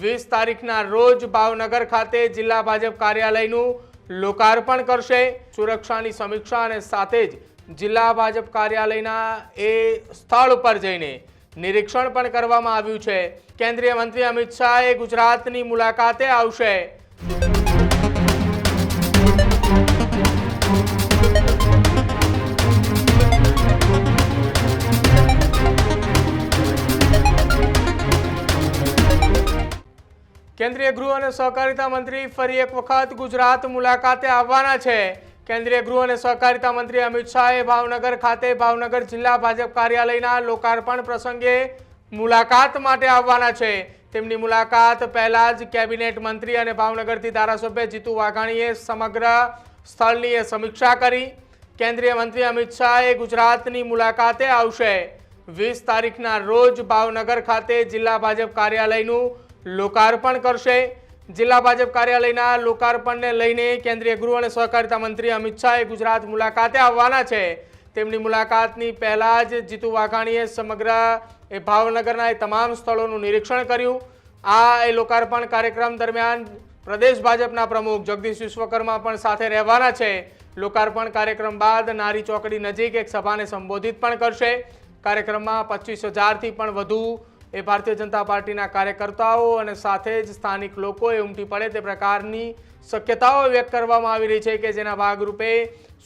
વીસ તારીખના રોજ ભાવનગર ખાતે જિલ્લા ભાજપ કાર્યાલયનું લોકાર્પણ કરશે. સુરક્ષાની સમીક્ષા અને સાથે જ જિલ્લા ભાજપ કાર્યાલયના એ સ્થળ ઉપર જઈને નિરીક્ષણ પણ કરવામાં આવ્યું છે. કેન્દ્રીય મંત્રી અમિત શાહ એ ગુજરાતની મુલાકાતે આવશે. કેન્દ્રીય ગૃહ અને સહકારિતા મંત્રી ફરી એક વખત ગુજરાત મુલાકાતે આવવાના છે. કેન્દ્રીય ગૃહ અને સહકારિતા મંત્રી અમિત શાહે ભાવનગર ખાતે ભાવનગર જિલ્લા ભાજપ કાર્યાલયના લોકાર્પણ પ્રસંગે મુલાકાત માટે આવવાના છે. તેમની મુલાકાત પહેલા જ કેબિનેટ મંત્રી અને ભાવનગરથી ધારાસભ્ય જીતુ વાઘાણીએ સમગ્ર સ્થળની સમીક્ષા કરી. કેન્દ્રીય મંત્રી અમિત શાહે ગુજરાતની મુલાકાતે આવશે. વીસ તારીખના રોજ ભાવનગર ખાતે જિલ્લા ભાજપ કાર્યાલયનું લોકાર્પણ કરશે. જિલ્લા ભાજપ કાર્યાલયના લોકાર્પણને લઈને કેન્દ્રીય ગૃહ અને સહકારિતા મંત્રી અમિત શાહે ગુજરાત મુલાકાતે આવવાના છે. તેમની મુલાકાતની પહેલાં જ જીતુ વાઘાણીએ સમગ્ર એ ભાવનગરના એ તમામ સ્થળોનું નિરીક્ષણ કર્યું. આ એ લોકાર્પણ કાર્યક્રમ દરમિયાન પ્રદેશ ભાજપના પ્રમુખ જગદીશ વિશ્વકર્મા પણ સાથે રહેવાના છે. લોકાર્પણ કાર્યક્રમ બાદ નારી ચોકડી નજીક એક સભાને સંબોધિત પણ કરશે. કાર્યક્રમમાં પચીસ હજારથી પણ વધુ એ ભારતીય જનતા પાર્ટીના કાર્યકર્તાઓ અને સાથે જ સ્થાનિક લોકોએ ઉમટી પડે તે પ્રકારની શક્યતાઓ વ્યક્ત કરવામાં આવી રહી છે કે જેના ભાગરૂપે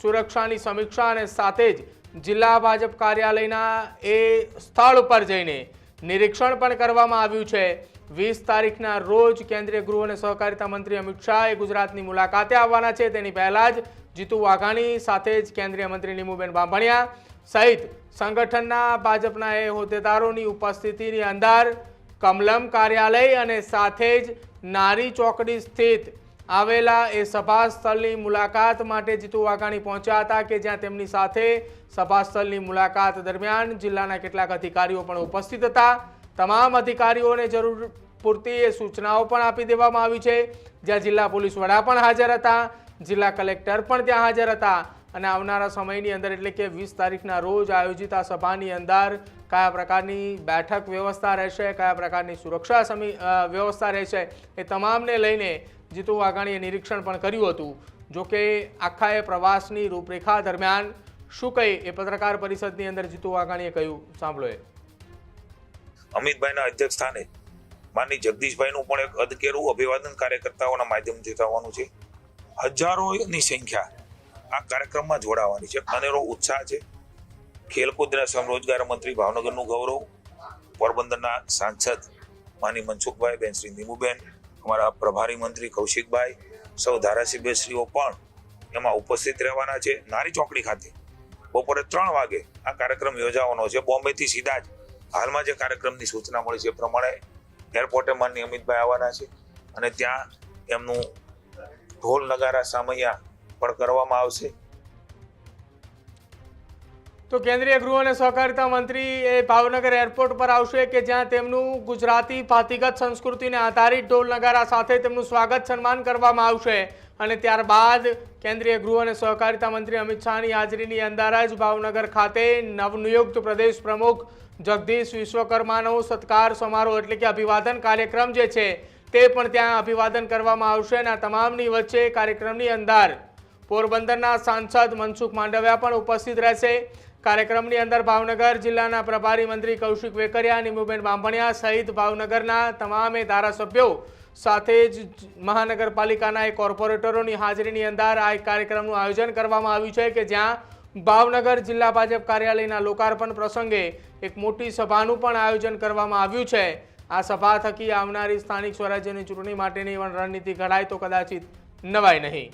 સુરક્ષાની સમીક્ષા અને સાથે જ જિલ્લા ભાજપ કાર્યાલયના એ સ્થળ ઉપર જઈને નિરીક્ષણ પણ કરવામાં આવ્યું છે. વીસ તારીખના રોજ કેન્દ્રીય ગૃહ અને સહકારિતા મંત્રી અમિત શાહ એ ગુજરાતની મુલાકાતે આવવાના છે. તેની પહેલાં જ જીતુ વાઘાણી સાથે જ કેન્દ્રીય મંત્રી નીમુબેન બાંભણિયા સહિત સંગઠનના ભાજપના એ હોદ્દેદારોની ઉપસ્થિતિની અંદર કમલમ કાર્યાલય અને સાથે જ નારી ચોકડી સ્થિત આવેલા એ સભા સ્થળની મુલાકાત માટે જીતુ વાઘાણી પહોંચ્યા હતા કે જ્યાં તેમની સાથે સભા સ્થળની મુલાકાત દરમિયાન જિલ્લાના કેટલાક અધિકારીઓ પણ ઉપસ્થિત હતા. તમામ અધિકારીઓને જરૂર પૂરતી એ સૂચનાઓ પણ આપી દેવામાં આવી છે. જ્યાં જિલ્લા પોલીસ વડા પણ હાજર હતા. જિલ્લા કલેક્ટર પણ ત્યાં હાજર હતા. અને આવનારા સમયની અંદર એટલે કે વીસ તારીખના રોજ આયોજિત આ સભાની અંદર કયા પ્રકારની બેઠક વ્યવસ્થા રહેશે, કયા પ્રકારની સુરક્ષા સમી વ્યવસ્થા રહેશે એ તમામને લઈને જીતુ વાઘાણીએ નિરીક્ષણ પણ કર્યું હતું. જોકે આખા એ પ્રવાસની રૂપરેખા દરમિયાન શું કહી એ પત્રકાર પરિષદની અંદર જીતુ વાઘાણીએ કહ્યું? સાંભળો એ. અમિતભાઈના અધ્યક્ષ સ્થાને માનની જગદીશભાઈનું પણ એક અધકેરું અભિવાદન કાર્યકર્તાઓના માધ્યમથી થવાનું છે. હજારોની સંખ્યા આ કાર્યક્રમમાં જોડાવાની છે. અનેરો ઉત્સાહ છે. ખેલકૂદના અને સમરોજગાર મંત્રી ભાવનગરનું ગૌરવ. પોરબંદરના સાંસદ માની મનસુખભાઈ, બેન શ્રી નીમુબેન, અમારા પ્રભારી મંત્રી કૌશિકભાઈ, સૌ ધારાસભ્યશ્રીઓ પણ એમાં ઉપસ્થિત રહેવાના છે. નારી ચોકડી ખાતે બપોરે ત્રણ વાગે આ કાર્યક્રમ યોજાવાનો છે. બોમ્બેથી સીધા જ હાલમાં જે કાર્યક્રમની સૂચના મળી છે પ્રમાણે એરપોર્ટે માનની અમિતભાઈ આવવાના છે. અને ત્યાં એમનું ઢોલ નગારા સામૈયા પણ કરવામાં આવશે. તો કેન્દ્રીય ગૃહ અને સહકારિતા મંત્રી એ ભાવનગર એરપોર્ટ પર આવશે કે જ્યાં તેમનું ગુજરાતી ભાતીગત સંસ્કૃતિને આધારિત ઢોલ નગારા સાથે તેમનું સ્વાગત સન્માન કરવામાં આવશે. અને ત્યારબાદ કેન્દ્રીય ગૃહ અને સહકારિતા મંત્રી અમિત શાહની હાજરીની અંદર જ ભાવનગર ખાતે નવનિયુક્ત પ્રદેશ પ્રમુખ જગદીશ વિશ્વકર્માનો સત્કાર સમારોહ એટલે કે અભિવાદન કાર્યક્રમ જે છે તે પણ ત્યાં અભિવાદન કરવામાં આવશે અને આ તમામની વચ્ચે કાર્યક્રમની અંદર પોરબંદરના સાંસદ મનસુખ માંડવિયા પણ ઉપસ્થિત રહેશે. કાર્યક્રમની અંદર ભાવનગર જિલ્લાના પ્રભારી મંત્રી કૌશિક વેકરિયા નિમુબેન બાંભણિયા સહિત ભાવનગરના તમામે ધારાસભ્યો સાથે જ મહાનગરપાલિકાના કોર્પોરેટરોની હાજરીની અંદર આ કાર્યક્રમનું આયોજન કરવામાં આવ્યું છે કે જ્યાં ભાવનગર જિલ્લા ભાજપ કાર્યાલયના લોકાર્પણ પ્રસંગે એક મોટી સભાનું પણ આયોજન કરવામાં આવ્યું છે. આ સભા થકી આવનારી સ્થાનિક સ્વરાજ્યની ચૂંટણી માટેની પણ રણનીતિ ઘડાય તો કદાચિત નવાય નહીં.